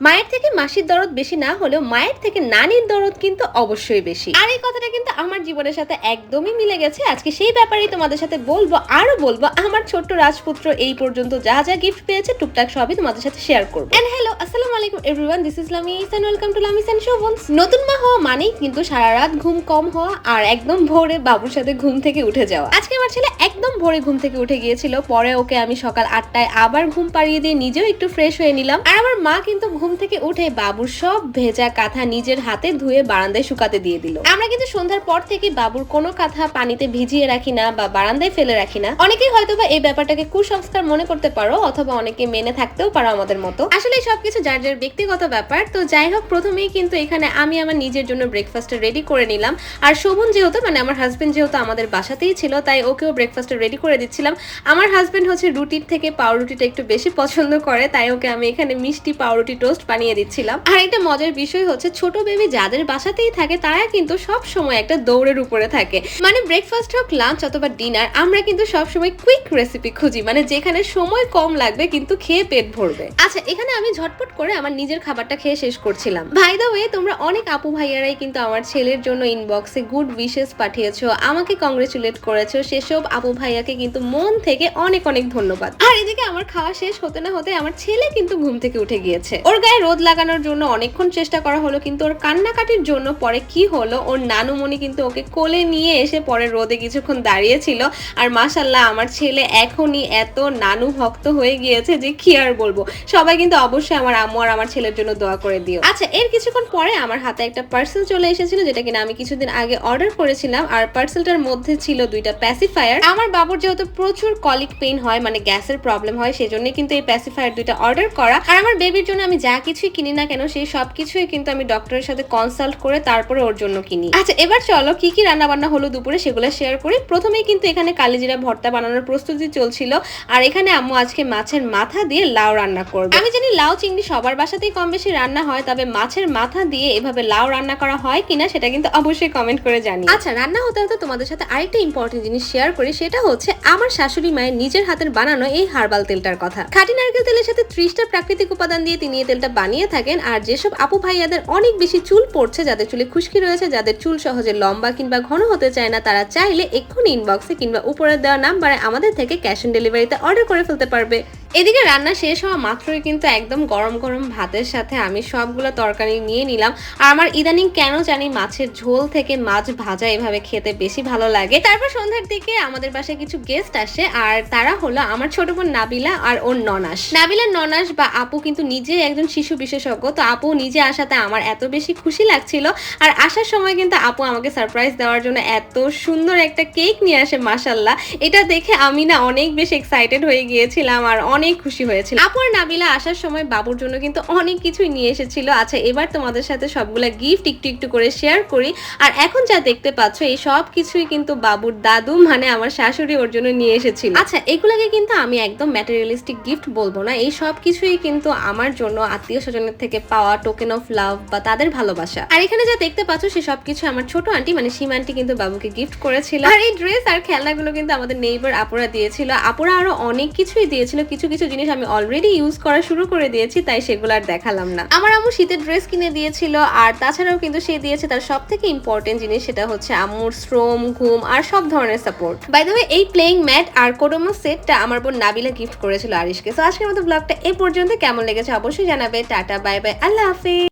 মায়ের থেকে মাসির দরদ বেশি না হলেও মায়ের থেকে নানির দরদ কিন্তু অবশ্যই বেশি। আর এই কথাটা কিন্তু আমার জীবনের সাথে একদমই মিলে গেছে। আজকে সেই ব্যাপারেই তোমাদের সাথে বলব, আরও বলব, আমার ছোট্ট রাজপুত্র এই পর্যন্ত যা যা গিফট পেয়েছে, টুকটাক সবই তোমাদের সাথে শেয়ার করব। হ্যালো আসসালামু আলাইকুম। Everyone this is welcome to নতুন মা হওয়া মানেই কিন্তু সারা রাত ঘুম কম হওয়া আর একদম ভোরে বাবুর সাথে ঘুম থেকে উঠে যাওয়া। আজকে আমার ছেলে একদম ভোরে ঘুম থেকে উঠে গিয়েছিল, পরে ওকে আমি সকাল আটটায় আবার ঘুম পাড়িয়ে দিয়ে নিজেও একটু ফ্রেশ হয়ে নিলাম। আর আমার মা কিন্তু ঘুম থেকে উঠে বাবুর সব ভেজা কাঁথা নিজের হাতে ধুয়ে বারান্দায় শুকাতে দিয়ে দিল। আমরা কিন্তু সন্ধ্যার পর থেকে বাবুর কোনো কাঁথা পানিতে ভিজিয়ে রাখি না বা বারান্দায় ফেলে রাখি না। অনেকেই হয়তো বা এই ব্যাপারটাকে কুসংস্কার মনে করতে পারো, অথবা অনেকে মেনে থাকতেও পারো আমাদের মতো। আসলে সবকিছু যার যার ব্যক্তিগত ব্যাপার। তো যাই হোক, প্রথমেই কিন্তু এখানে আমি আমার নিজের জন্য ব্রেকফাস্টটা রেডি করে নিলাম। আর শোভন যেহেতু মানে আমার হাজব্যান্ড যেহেতু আমাদের বাসাতেই ছিল, তাই ওকেও ব্রেকফাস্টটা রেডি করে দিচ্ছিলাম। আমার হাজবেন্ড হচ্ছে রুটির থেকে পাউরুটিটা একটু বেশি পছন্দ করে, তাই ওকে আমি এখানে মিষ্টি পাউরুটি টোস্ট বানিয়ে দিচ্ছিলাম। আর একটা মজার বিষয় হচ্ছে, ছোট বেবি যাদের বাসাতেই থাকে, তারা কিন্তু সব সময় একটা দৌড়ের উপরে থাকে। মানে ব্রেকফাস্ট হোক লাঞ্চ অথবা ডিনার আমরা কিন্তু সব সময় কুইক রেসিপি খুঁজি। মানে যেখানে সময় কম লাগবে, কিন্তু খেয়ে পেট ভরবে। আচ্ছা এখানে আমি ঝটপট করে আমার নিজের খাবারটা খেয়ে শেষ করছিলাম। ভাই দা ওয়ে তোমরা অনেক আপু ভাইয়ারাই কিন্তু আমার ছেলের জন্য ইনবক্সে গুড উইশেস পাঠিয়েছো। আমাকে কংগ্রেচুলেট করেছ। সেসব আপু ভাইয়াকে কিন্তু মন থেকে অনেক অনেক ধন্যবাদ। আর এদিকে আমার খাওয়া শেষ হতে না হতে আমার ছেলে কিন্তু ঘুম থেকে উঠে গিয়েছে। ওর গায়ে রোদ লাগানোর জন্য অনেকক্ষণ চেষ্টা করা হলো, কিন্তু ওর কান্নাকাটির জন্য পরে কি হলো, ওর নানুমণি কিন্তু ওকে কোলে নিয়ে এসে পরে রোদে কিছুক্ষণ দাঁড়িয়েছিল। আর মাশাল্লাহ আমার ছেলে এখনই এত নানু ভক্ত হয়ে গিয়েছে যে কি আর বলব। সবাই কিন্তু অবশ্যই আমার আম্মু আর আমার ছেলের জন্য দোয়া করে দিও। আচ্ছা এর কিছুক্ষণ পরে আমার হাতে একটা পার্সেল চলে এসেছিল, যেটা কিনা আমি কিছুদিন আগে অর্ডার করেছিলাম, আর পার্সেলটার মধ্যে ছিল দুইটা প্যাসিফায়ার আমার বাবুর যেহেতু প্রচুর কলিক পেইন হয় মানে গ্যাসের প্রবলেম হয় সেজন্য কিন্তু এই প্যাসিফায়ার দুইটা অর্ডার করা। আর আমার বেবির জন্য আমি যা কিছুই কিনি না কেন, সেই সব কিছুই কিন্তু আমি ডক্টরের সাথে কনসাল্ট করে তারপরে ওর জন্য কিনি। আচ্ছা এবার চলো কি কি রান্না বান্না হলো দুপুরে সেগুলো শেয়ার করি। প্রথমেই কিন্তু এখানে কালিজিরা ভর্তা বানানোর প্রস্তুতি চলছিল, আর এখানে আম্মু আজকে মাছের মাথা দিয়ে লাউ রান্না করবে। আমি জানি লাউ, চিংড়ি সবার বাসাতেই কম বেশি রান্না হয়, তবে মাছের মাথা দিয়ে এভাবে লাউ রান্না করা হয় কিনা সেটা কিন্তু অবশ্যই কমেন্ট করে জানি আচ্ছা রান্না হতে হতে তোমাদের সাথে আরেকটা ইম্পর্টেন্ট জিনিস শেয়ার করি, সেটা হচ্ছে আমার শাশুড়ি মায়ের নিজের হাতের বানানো এই হার্বাল তেলটার কথা। খাঁটি নারকেল তেলের সাথে ত্রিশটা প্রাকৃতিক উপাদান দিয়ে তিনি এই তেলটা বানিয়ে থাকেন, আর যেসব আপু ভাইয়াদের অনেক বেশি চুল পড়ছে, যাদের চুলে খুশকি রয়েছে, যাদের চুল সহজে লম্বা কিংবা ঘন হতে চায় না, তারা চাইলে এক্ষুনি ইনবক্সে কিংবা উপরে দেওয়া নাম্বারে আমাদের থেকে ক্যাশ অন ডেলিভারিতে অর্ডার করে ফেলতে পারবে। এদিকে রান্না শেষ হওয়া মাত্রই কিন্তু একদম গরম গরম ভাতের সাথে আমি সবগুলো তরকারি নিয়ে নিলাম। আর আমার ইদানিং কেন জানি মাছের ঝোল থেকে মাছ ভাজা এভাবে খেতে বেশি ভালো লাগে। তারপর সন্ধ্যার দিকে আমাদের বাসায় কিছু গেস্ট আসে, আর তারা হলো আমার ছোট বোন নাবিলা আর ওর ননাস। নাবিলার ননাস বা আপু কিন্তু নিজে একজন শিশু বিশেষজ্ঞ, তো আপু নিজে আসাতে আমার এত বেশি খুশি লাগছিল। আর আসার সময় কিন্তু আপু আমাকে সারপ্রাইজ দেওয়ার জন্য এত সুন্দর একটা কেক নিয়ে আসে মাসাল্লাহ এটা দেখে আমি না অনেক বেশি এক্সাইটেড হয়ে গিয়েছিলাম, আর অনেক খুশি হয়েছিল। আপু নাবিলা আসার সময় বাবুর জন্য কিন্তু অনেক কিছুই নিয়ে এসেছিল। আচ্ছা এবার তোমাদের সাথে সবগুলা গিফট একটু একটু করে শেয়ার করি। আর এখন যা দেখতে পাচ্ছ, এই সব কিছুই কিন্তু বাবুর দাদু মানে আমার শাশুড়ি ওর জন্য নিয়ে এসেছিল। আচ্ছা এগুলাকে কিন্তু আমি একদম ম্যাটেরিয়ালিস্টিক গিফট বলব না। এই সব কিছুই কিন্তু আমার জন্য আত্মীয় স্বজনের থেকে পাওয়া টোকেন অফ লাভ বা তাদের ভালোবাসা। আর এখানে যা দেখতে পাচ্ছ, সে সব কিছু আমার ছোট আন্টি মানে সীমা আন্টি কিন্তু বাবুকে গিফট করেছিল। আর এই ড্রেস আর খেলনাগুলো কিন্তু আমাদের নেইবার আপুরা দিয়েছিল। আপুরা আরও অনেক কিছুই দিয়েছিল। কিছু কিছু জিনিস আমি অলরেডি ইউজ করা শুরু করে দিয়েছি, তাই সেগুলো আর দেখালাম না। আমার আম্মু শীতের ড্রেস কিনে দিয়েছিল, আর তাছাড়াও কিন্তু সে দিয়েছে তার সব থেকে ইম্পর্টেন্ট জিনিস, সেটা হচ্ছে আম্মুর শ্রম, ঘুম আর সব ধরনের সাপোর্ট বাই দ্য এই প্লেইং ম্যাট আর কোডোমো সেটটা আমার বোন নাবিলা গিফট করেছিল আরিশকে। তো আজকের মতো ব্লগটা এ পর্যন্ত। কেমন লেগেছে অবশ্যই জানাবে। টাটা বাই বাই আল্লাহ হাফিজ।